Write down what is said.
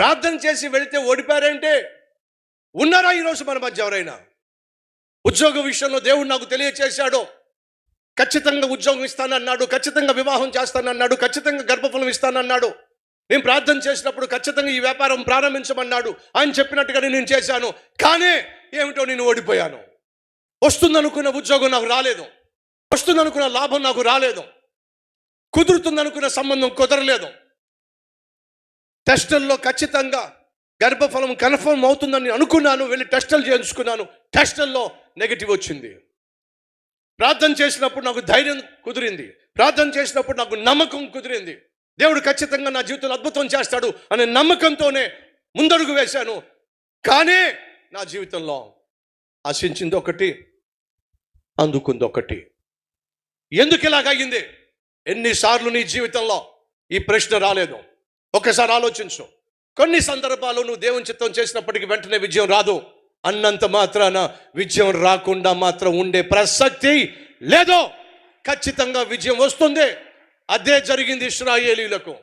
ప్రార్థన చేసి వెళితే ఓడిపారంటే ఉన్నారా ఈరోజు మన మధ్య ఎవరైనా? ఉద్యోగ విషయంలో దేవుడు నాకు తెలియచేశాడు. ఖచ్చితంగా ఉద్యోగం ఇస్తానన్నాడు ఖచ్చితంగా వివాహం చేస్తానన్నాడు ఖచ్చితంగా గర్భఫలం ఇస్తానన్నాడు. నేను ప్రార్థన చేసినప్పుడు ఖచ్చితంగా ఈ వ్యాపారం ప్రారంభించమన్నాడు. ఆయన చెప్పినట్టుగానే నేను చేశాను. కానీ ఏమిటో నేను ఓడిపోయాను. వస్తుందనుకున్న ఉద్యోగం నాకు రాలేదు. వస్తుందనుకున్న లాభం నాకు రాలేదు. కుదురుతుందనుకున్న సంబంధం కుదరలేదు. టెస్టుల్లో ఖచ్చితంగా గర్భఫలం కన్ఫర్మ్ అవుతుందని అనుకున్నాను వెళ్ళి టెస్టులు చేయించుకున్నాను. టెస్టుల్లో నెగిటివ్ వచ్చింది. ప్రార్థన చేసినప్పుడు నాకు ధైర్యం కుదిరింది. ప్రార్థన చేసినప్పుడు నాకు నమ్మకం కుదిరింది. దేవుడు ఖచ్చితంగా నా జీవితంలో అద్భుతం చేస్తాడు అనే నమ్మకంతోనే ముందడుగు వేశాను. కానీ నా జీవితంలో ఆశించింది ఒకటి అందుకుంది ఒకటి. ఎందుకు ఇలాగయ్యింది ఎన్నిసార్లు నీ జీవితంలో ఈ ప్రశ్న రాలేదు. ఒకసారి ఆలోచించు. కొన్ని సందర్భాలు నువ్వు దేవుని చిత్తం చేసినప్పటికీ వెంటనే విజయం రాదు. అన్నంత మాత్రాన విజయం రాకుండా మాత్రం ఉండే ప్రసక్తి లేదో. ఖచ్చితంగా విజయం వస్తుంది. అదే జరిగింది ఇస్రాయేలీలకు